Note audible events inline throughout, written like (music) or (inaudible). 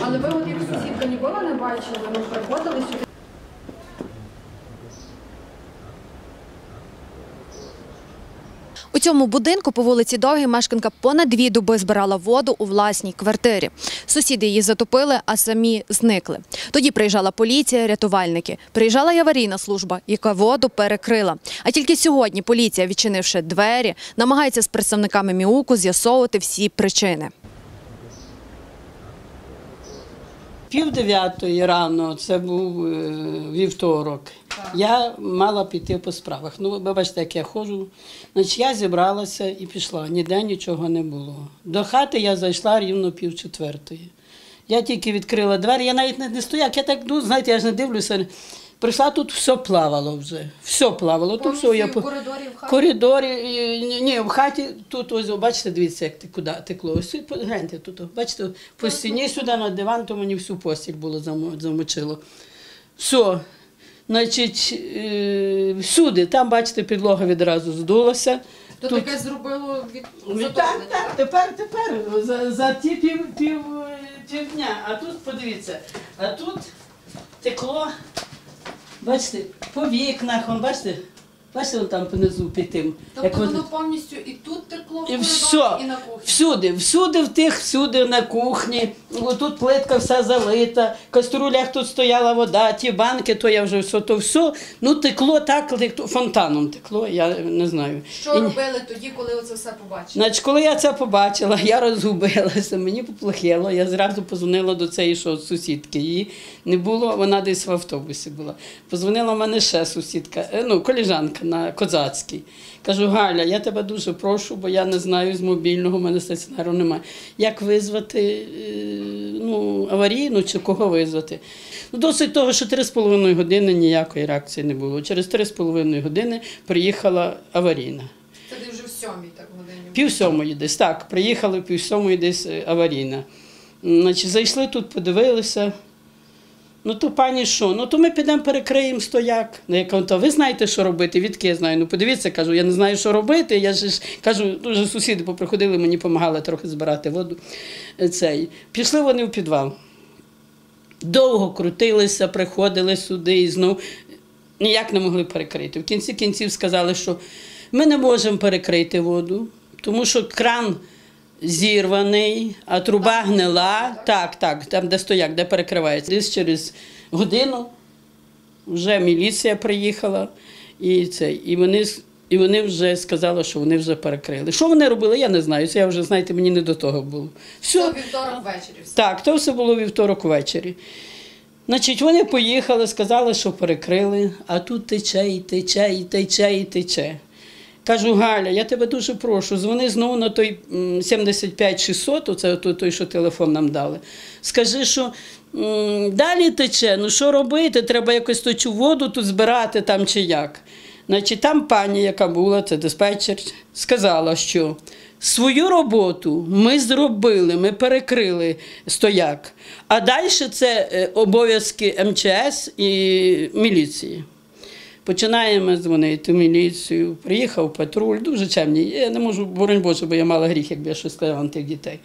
Але ви от як сусідка ніколи не бачили, ну приходили сюди. У цьому будинку по вулиці Довгій мешканка понад дві доби збирала воду у власній квартирі. Сусіди її затопили, а самі зникли. Тоді приїжджала поліція, рятувальники. Приїжджала й аварійна служба, яка воду перекрила. А тільки сьогодні поліція, відчинивши двері, намагається з представниками МІУКу з'ясовувати всі причини. Пів дев'ятої рано, це був е, вівторок. Я мала піти по справах. Ну, ви бачите, як я ходжу. Значить, я зібралася і пішла. Ніде нічого не було. До хати я зайшла рівно пів четвертої. Я тільки відкрила двері, я навіть не, стояв. Я так, ну, знаєте, я ж не дивлюся. Прийшла тут, все плавало вже. Все плавало. Тут все, я по- коридорі в хаті. коридорі, ні, ні, в хаті тут ось, бачите, дивіться, як ти куди текло. Ось гляньте тут, бачите, по стіні сюди на диван, то мені всю постіль було замочило. Все. Значить, е, всюди, там, бачите, підлога відразу здулася. То Тут- таке зробило від Ну, Так, так, тепер, тепер, за, за ті пів, пів, е, півдня. А тут, подивіться, а тут текло, бачите, по вікнах, бачите, бачите, вон там понизу під тим. Тобто воно повністю і тут і все, і на кухні. всюди, всюди в тих, всюди на кухні. Тут плитка вся залита, в каструлях тут стояла вода, ті банки, то я вже все, то все. Ну текло так, фонтаном текло, я не знаю. Що І- робили тоді, коли оце все побачили? Значить, коли я це побачила, я розгубилася, мені поплохело. Я зразу позвонила до цієї що, сусідки. Її не було, вона десь в автобусі була. Позвонила в мене ще сусідка, е, ну, коліжанка на Козацькій. Кажу, Галя, я тебе дуже прошу, бо я не знаю з мобільного, в мене стаціонару немає. Як визвати е, ну, аварійну чи кого визвати? Ну, досить того, що 3,5 години ніякої реакції не було. Через 3,5 години приїхала аварійна. Це вже в сьомій так годині. Пів сьомої десь, так, приїхали пів сьомої десь е, аварійна. Значить, зайшли тут, подивилися. Ну то пані що? Ну то ми підемо перекриємо стояк. Ну, я кажу, то ви знаєте, що робити? Відки я знаю. Ну подивіться, кажу, я не знаю, що робити. Я ж кажу, дуже сусіди поприходили, мені допомагали трохи збирати воду. Е, Цей. Пішли вони в підвал. Довго крутилися, приходили сюди і знов ніяк не могли перекрити. В кінці кінців сказали, що ми не можемо перекрити воду, тому що кран зірваний, а труба гнила. Так, так, там, де стояк, де перекривається. Десь через годину вже міліція приїхала, і, це, і, вони, і вони вже сказали, що вони вже перекрили. Що вони робили, я не знаю. Це я вже, знаєте, мені не до того було. Все, Це вівторок ввечері все. так, то все було вівторок ввечері. Значить, вони поїхали, сказали, що перекрили, а тут тече, і тече, і тече, і тече. Кажу, Галя, я тебе дуже прошу, дзвони знову на той м, 75-600, оце той, що телефон нам дали. Скажи, що далі тече, ну що робити? Треба якось то цю воду тут збирати там чи як. Значить, там пані, яка була, це диспетчер, сказала, що свою роботу ми зробили, ми перекрили стояк. А далі це е, обов'язки МЧС і міліції. Починаємо дзвонити в міліцію. Приїхав патруль, дуже чемні. Я не можу, боронь Боже, бо я мала гріх, якби я щось сказала на тих дітей.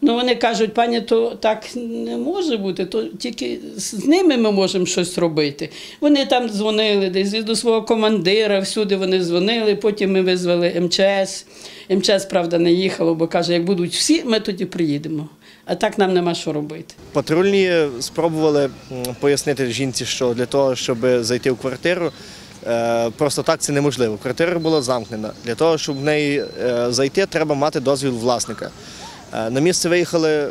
Ну вони кажуть, пані, то так не може бути, то тільки з ними ми можемо щось робити. Вони там дзвонили десь до свого командира, всюди вони дзвонили, потім ми визвали МЧС. МЧС, правда, не їхало, бо каже, як будуть всі, ми тоді приїдемо. А так нам нема що робити. Патрульні спробували пояснити жінці, що для того, щоб зайти в квартиру, е, просто так це неможливо. Квартира була замкнена. Для того, щоб в неї е, зайти, треба мати дозвіл власника. Е, На місце виїхали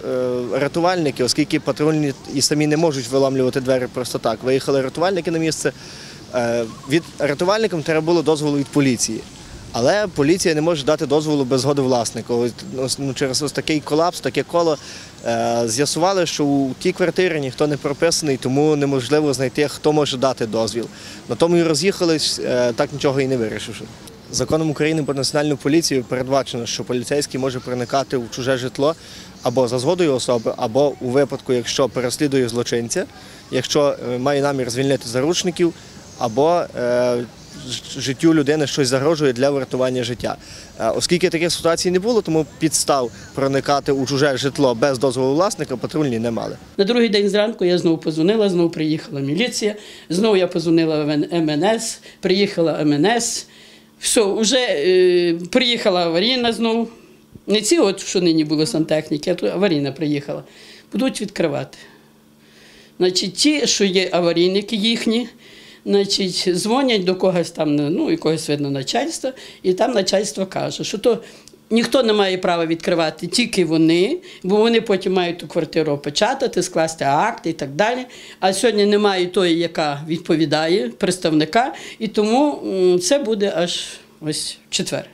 рятувальники, оскільки патрульні і самі не можуть виламлювати двері просто так. Виїхали рятувальники на місце. Від рятувальникам треба було дозволу від поліції. Але поліція не може дати дозволу без згоди власника. Ось, ось, ну, через ось такий колапс, таке коло е, з'ясували, що у тій квартирі ніхто не прописаний, тому неможливо знайти, хто може дати дозвіл. На тому і роз'їхались, е, так нічого і не вирішивши. Законом України про національну поліцію передбачено, що поліцейський може проникати в чуже житло або за згодою особи, або у випадку, якщо переслідує злочинця, якщо е, має намір звільнити заручників, або е, життю людини щось загрожує для врятування життя. Е, Оскільки таких ситуацій не було, тому підстав проникати у чуже житло без дозволу власника патрульні не мали. На другий день зранку я знову позвонила, знову приїхала міліція, знову я позвонила в МНС, приїхала МНС. Все, вже е, приїхала аварійна знову. Не ці, от, що нині були сантехніки, а то аварійна приїхала. Будуть відкривати. Значить, ті, що є аварійники їхні, значить, дзвонять до когось там, ну, якогось видно начальства, і там начальство каже, що то ніхто не має права відкривати, тільки вони, бо вони потім мають ту квартиру опечатати, скласти акти і так далі. А сьогодні немає тої, яка відповідає, представника, і тому це буде аж ось четвер.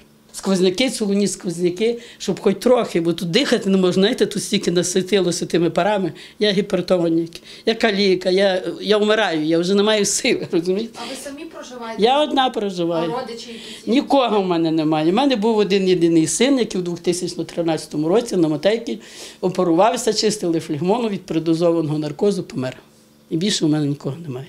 Сквозняки, солоні сквозняки, щоб хоч трохи, бо тут дихати не можна, знаєте, тут стільки наситилося тими парами. Я гіпертонік, я каліка, я, я вмираю, я вже не маю сили, (laughs) розумієте? А ви самі проживаєте? Я одна А проживаю. родичі якісь? Нікого в мене немає. У мене був один єдиний син, який у 2013 році на Матейки оперувався, чистили флегмону від передозованого наркозу, помер. І більше у мене нікого немає.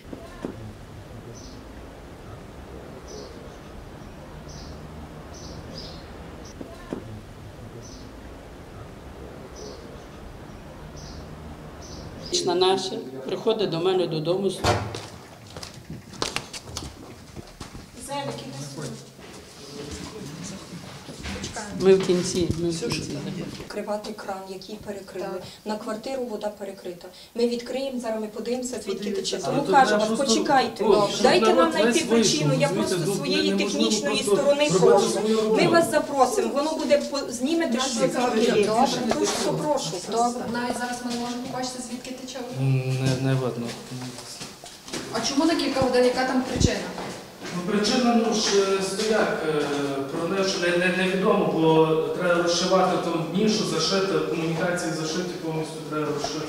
На наша приходить до мене додому. Ми в кінці. Ми в кінці. Відкривати кран, який перекрили. На квартиру вода перекрита. Ми відкриємо, зараз ми подивимося, звідки тече. Тому кажу вас, почекайте. О, Дайте нам знайти причину. Я просто тут своєї технічної сторони прошу. Ми вас запросимо. Воно буде по- знімете, що це. Просто прошу. Навіть зараз ми не можемо побачити, звідки тече. Не, не видно. А чому на кілька годин? Яка там причина? Ну, причина ну ж е, стояк е, про неї ж не, не, невідомо, бо треба розшивати там нішу, зашити, комунікації зашиті повністю треба розшити.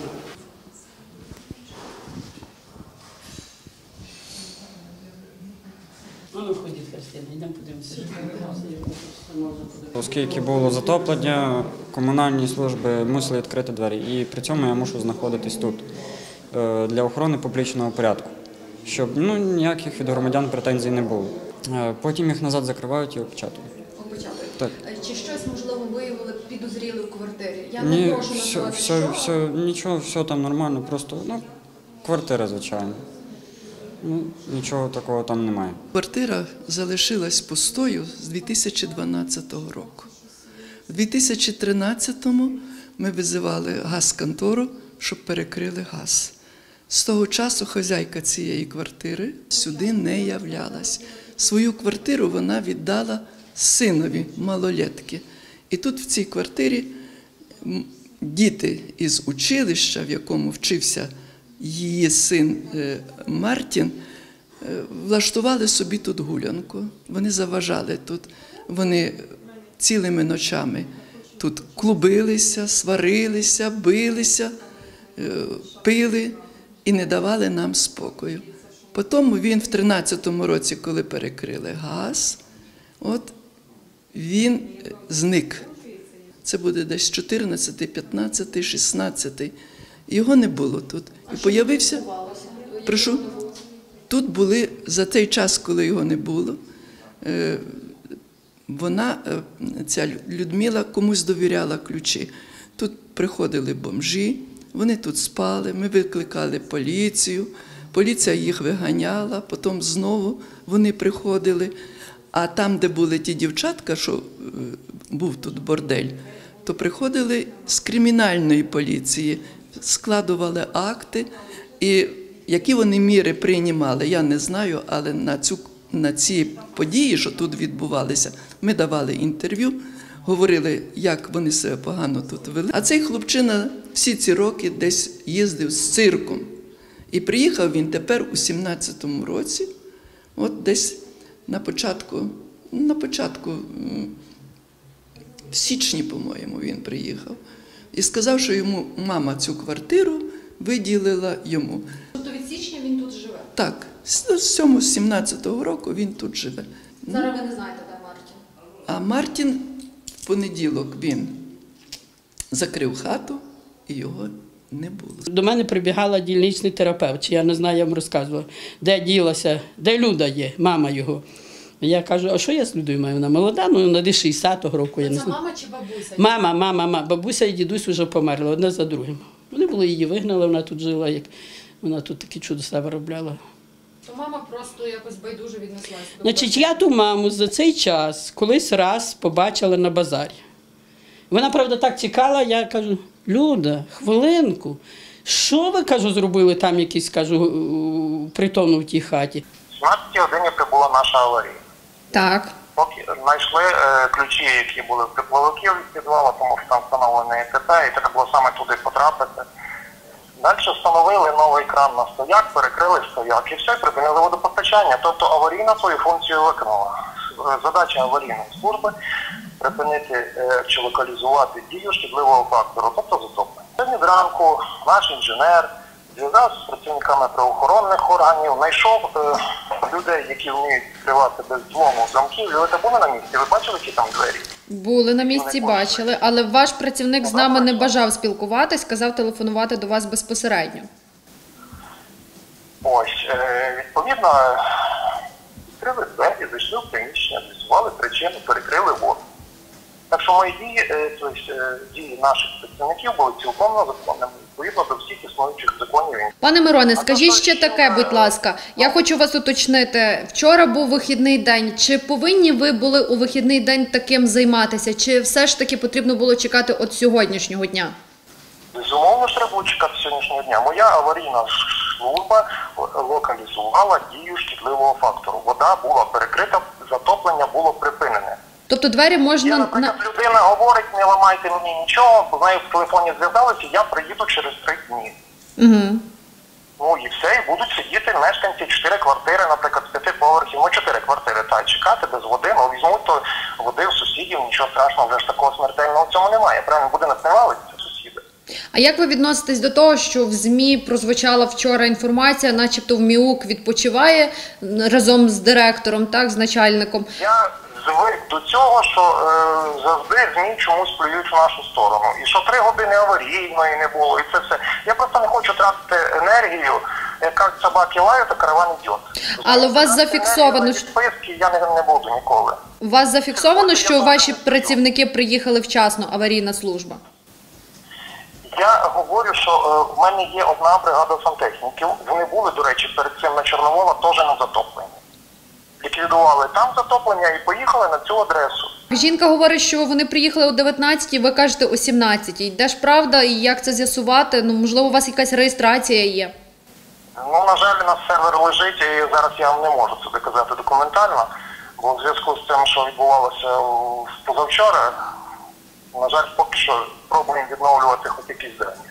Ну, що. Оскільки було затоплення, комунальні служби мусили відкрити двері. І при цьому я мушу знаходитись тут е, для охорони публічного порядку, щоб ну, ніяких від громадян претензій не було. Е, Потім їх назад закривають і опечатують. Опечатують. Так. Е, Чи щось можливо виявили підозріли в квартирі? Я не Ні, прошу все, називати, все, що. все, нічого, все там нормально, просто ну, квартира, звичайно. Ну, нічого такого там немає. Квартира залишилась пустою з 2012 року. У 2013-му ми визивали газконтору, щоб перекрили газ. З того часу хазяйка цієї квартири сюди не являлась. Свою квартиру вона віддала синові малолетки. І тут в цій квартирі діти із училища, в якому вчився її син е, Мартін, е, влаштували собі тут гулянку. Вони заважали тут. Вони цілими ночами тут клубилися, сварилися, билися, е, пили і не давали нам спокою. Потім він в 13-му році, коли перекрили газ, от він е, зник. Це буде десь 14, 15, 16. Його не було тут. І появився. Прошу. Тут були за цей час, коли його не було. е, Вона, е, ця Людмила, комусь довіряла ключі. Тут приходили бомжі, вони тут спали, ми викликали поліцію, поліція їх виганяла, потім знову вони приходили. А там, де були ті дівчатка, що е, був тут бордель, то приходили з кримінальної поліції, складували акти, і які вони міри приймали, я не знаю, але на цю на ці події, що тут відбувалися, ми давали інтерв'ю, говорили, як вони себе погано тут вели. А цей хлопчина всі ці роки десь їздив з цирком. І приїхав він тепер у 17-му році, от десь на початку, на початку, в січні, по-моєму, він приїхав. І сказав, що йому мама цю квартиру виділила йому. Тобто від січня він тут живе. Так, з з 17-го року він тут живе. Зараз ви не знаєте, де Мартін. А Мартін в понеділок він закрив хату і його не було. До мене прибігала дільничний терапевт, я не знаю, я вам розказувала, де ділася, де Люда є, мама його. Я кажу, а що я з Людою маю? Вона молода, ну вона десь 60-го року. Я не знаю. мама чи бабуся? Мама, мама, мама, бабуся і дідусь вже померли одне за другим. Вони були її вигнали, вона тут жила, як вона тут такі чудеса виробляла. То мама просто якось байдуже віднеслася. Значить, я ту маму за цей час колись раз побачила на базарі. Вона, правда, так чекала, я кажу: Люда, хвилинку, що ви кажу, зробили там якийсь, кажу, у- притону в тій хаті? 17 годині прибула наша аварія. Так. Поки знайшли е, ключі, які були в тепловиків від підвала, тому що там встановлений ЕТП, і треба було саме туди потрапити. Далі встановили новий кран на стояк, перекрили стояк і все, і припинили водопостачання. Тобто аварійна свою функцію виконала. Е, Задача аварійної служби припинити е, чи локалізувати дію шкідливого фактору, тобто затоплення. Сьогодні зранку наш інженер зв'язався з працівниками правоохоронних органів, знайшов е, людей, які вміють відкривати без злому замків, ви були на місці. Ви бачили, які там двері? Були на місці, бачили, але ваш працівник з нами не бажав спілкуватись, сказав телефонувати до вас безпосередньо. Ось, е, відповідно, відкрили двері, зайшли в приміщення, з'ясували причину, перекрили воду. Так що мої дії, е, тобто, е, дії наших працівників були цілком законними, відповідно до всіх існуючих законів. Пане Мироне, скажіть ще таке, будь ласка. Я хочу вас уточнити. Вчора був вихідний день. Чи повинні ви були у вихідний день таким займатися? Чи все ж таки потрібно було чекати от сьогоднішнього дня? Безумовно, ж треба було чекати сьогоднішнього дня. Моя аварійна служба локалізувала дію шкідливого фактору. Вода була перекрита, затоплення було припинене. Тобто двері можна. Я, наприклад, людина говорить, не ламайте мені нічого, з нею в телефоні зв'язалися, я приїду через три дні. Угу. Ну і все, і будуть сидіти мешканці чотири квартири, наприклад, з п'яти поверхів, ну чотири квартири, та чекати без води, ну візьмуть то води в сусідів, нічого страшного, вже ж такого смертельного в цьому немає. Правильно, будинок не валиться, сусіди. А як ви відноситесь до того, що в ЗМІ прозвучала вчора інформація, начебто в МІУК відпочиває разом з директором, так, з начальником? Я звик до цього, що е, завжди ЗМІ чомусь плюють в нашу сторону. І що три години аварійної не було, і це все. Я просто не хочу тратити енергію. Як собаки лають, а караван йде. Але у вас зафіксовано, що- відписки я не, не буду ніколи. У вас зафіксовано, що ваші працівники приїхали вчасно, аварійна служба? Я говорю, що е, в мене є одна бригада сантехніків. Вони були, до речі, перед цим на Чорновола теж на затопленні. Ліквідували там затоплення і поїхали на цю адресу. Жінка говорить, що вони приїхали о 19-й, ви кажете о 17-й. Де ж правда і як це з'ясувати? Ну, можливо, у вас якась реєстрація є. Ну, на жаль, у нас сервер лежить, і зараз я вам не можу це доказати документально, бо в зв'язку з тим, що відбувалося позавчора, на жаль, поки що пробуємо відновлювати хоч якісь дані.